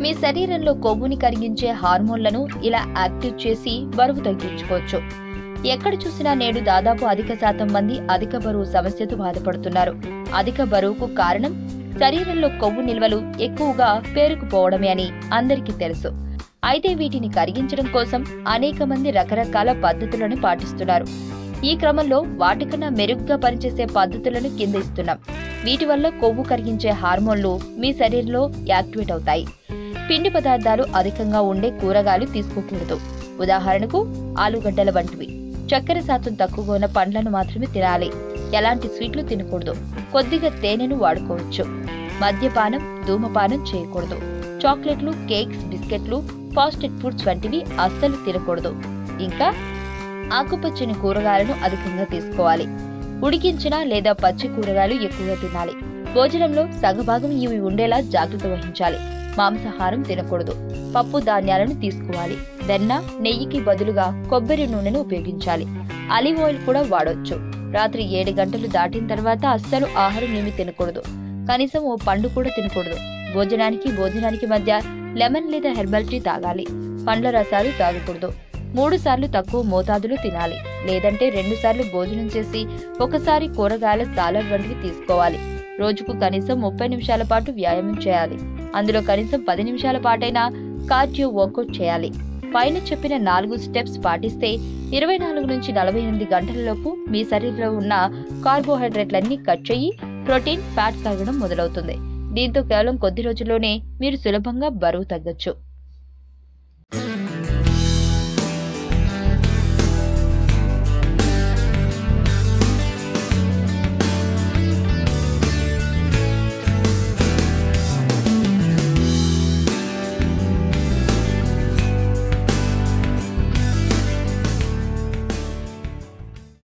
మీ శరీరంలో కొవ్వుని కరిగించే హార్మోన్లను ఇలా యాక్టివ్ చేసి బరువు తగ్గించుకోవచ్చు. ఎక్కడ చూసినా నేడు దాదాపు అధిక శాతం మంది అధిక బరువు సమస్యతో బాధపడుతున్నారు. అధిక బరువుకు కారణం శరీరంలో కొవ్వు నిల్వలు ఎక్కువగా పేరుకుపోవడమే అని అందరికీ తెలుసు. అయితే వీటిని కరిగించడం కోసం అనేక మంది రకరకాల పద్ధతులను పాటిస్తున్నారు. ఈ క్రమంలో వాటికన్నా మెరుగ్గా పనిచేసే పద్ధతులను కింద ఇస్తున్నాం. వీటి వల్ల కొవ్వు కరిగించే హార్మోన్లు మీ శరీరంలో యాక్టివేట్ అవుతాయి. పిండి పదార్థాలు అధికంగా ఉండే కూరగాయలు తీసుకోకూడదు ఉదాహరణకు ఆలుగడ్డల వంటివి. చక్కెర శాతం తక్కువగా ఉన్న పండ్లను మాత్రమే తినాలి. ఎలాంటి స్వీట్లు తినకూడదు. కొద్దిగా తేనెను వాడుకోవచ్చు. మద్యపానం ధూమపానం చేయకూడదు. చాక్లెట్లు కేక్స్ బిస్కెట్లు ఫాస్టెడ్ ఫుడ్స్ వంటివి అస్సలు తినకూడదు. ఇంకా ఆకుపచ్చని కూరగాయలను అధికంగా తీసుకోవాలి. ఉడికించిన లేదా పచ్చి కూరగాయలు ఎక్కువగా తినాలి. భోజనంలో సగభాగం ఇవి ఉండేలా జాగ్రత్త వహించాలి. మాంసాహారం తినకూడదు. పప్పు ధాన్యాలను తీసుకోవాలి. వెన్న నెయ్యికి బదులుగా కొబ్బరి నూనెను ఉపయోగించాలి. ఆలివ్ ఆయిల్ కూడా వాడవచ్చు రాత్రి ఏడు గంటలు దాటిన తర్వాత అస్సలు ఆహారం ఏమీ తినకూడదు. కనీసం ఓ పండు కూడా తినకూడదు. భోజనానికి భోజనానికి మధ్య లెమన్ లేదా హెర్బల్ టీ తాగాలి. పండ్ల రసాలు తాగకూడదు. మూడు సార్లు తక్కువ మోతాదులో తినాలి. లేదంటే రెండు సార్లు భోజనం చేసి ఒకసారి కూరగాయల సాలడ్ వంటివి తీసుకోవాలి. రోజుకు కనీసం ముప్పై నిమిషాల పాటు వ్యాయామం చేయాలి. అందులో కనీసం పది నిమిషాల పాటైనా కార్డియో వర్కౌట్ చేయాలి. పైన చెప్పిన నాలుగు స్టెప్స్ పాటిస్తే ఇరవై నాలుగు నుంచి నలభై ఎనిమిది గంటలలోపు మీ శరీరంలో ఉన్న కార్బోహైడ్రేట్లన్నీ కట్ చేయి ప్రోటీన్ ఫ్యాట్ కరగడం మొదలవుతుంది. దీంతో కేవలం కొద్ది రోజుల్లోనే మీరు సులభంగా బరువు తగ్గొచ్చు.